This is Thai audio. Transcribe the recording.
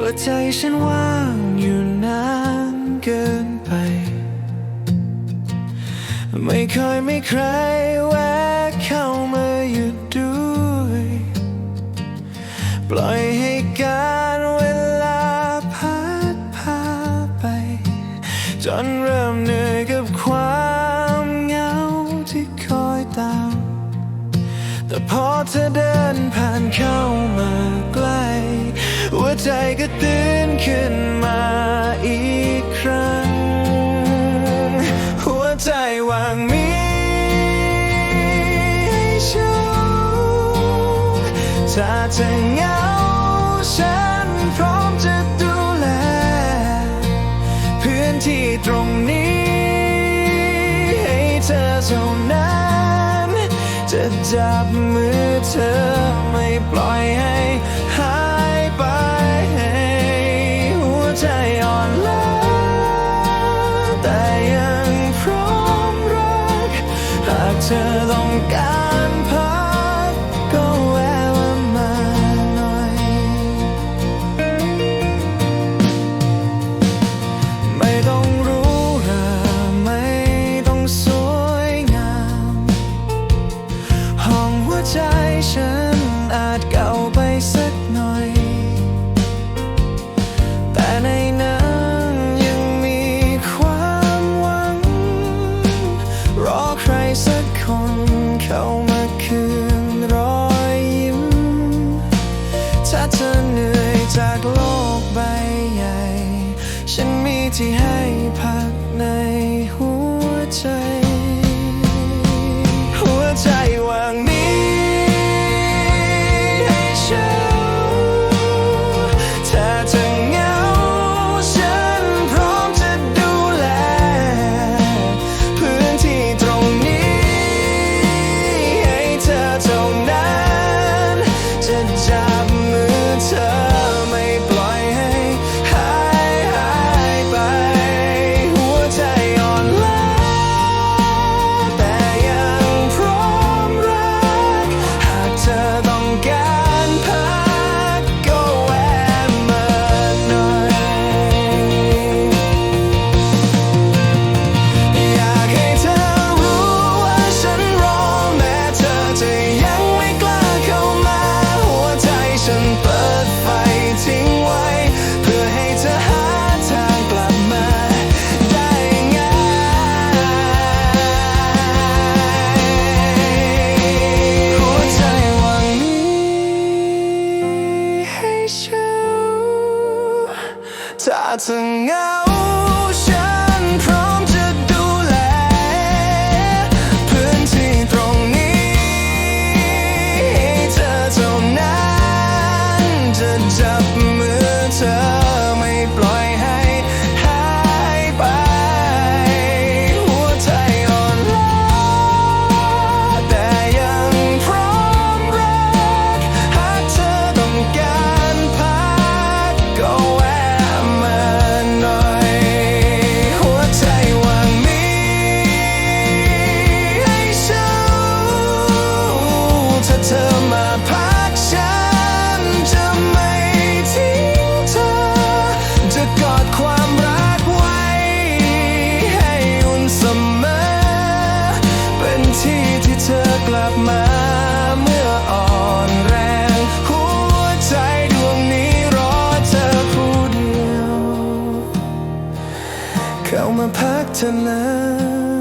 หัวใจฉันว่างอยู่นานเกินไป ไม่เคยไม่ใครแวะเข้ามาหยุดด้วย ปล่อยให้การเวลาพัดพาไป จนเริ่มเหนื่อยกับความเหงาที่คอยตาม แต่พอเธอเดินผ่านเข้ามาใกล้ ใจก็ตื่นขึ้นมาอีกครั้ง หัวใจวางมีชูถ้าจะเหงาฉันพร้อมจะดูแล พื้นที่ตรงนี้ ให้เธอเท่านั้น จะจับมือเธอไม่ปล่อยให้ ที่ให้ผ่า tossing out เข้ามาพักเธอนะ